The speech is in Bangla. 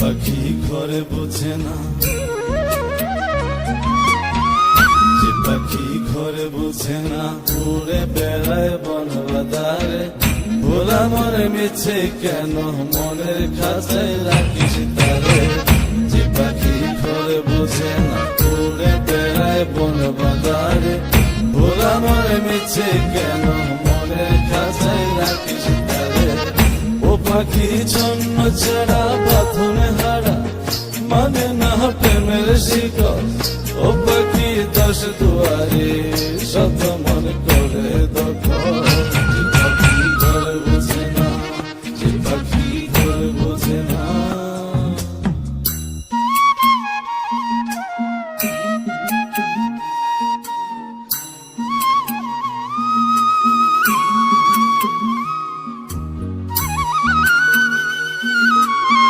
পাখি ঘরে বোঝে না। যে পাখি ঘরে বোঝে না। উড়ে বেড়ায় বন বাদারে ভোলা মনে মিছে কেন? মনের খাঁচায় রাখিস তারে। যে পাখি ঘরে বোঝে না। উড়ে বেড়ায় বন বাদারে ভোলা মনে মিছে কেন? মনের খাঁচায় রাখিস তারে। ও পাখি ছন্ন ছাড়া হারা মানে না প্রেমের শিকল ও পাখি দশ দুয়ারে দখল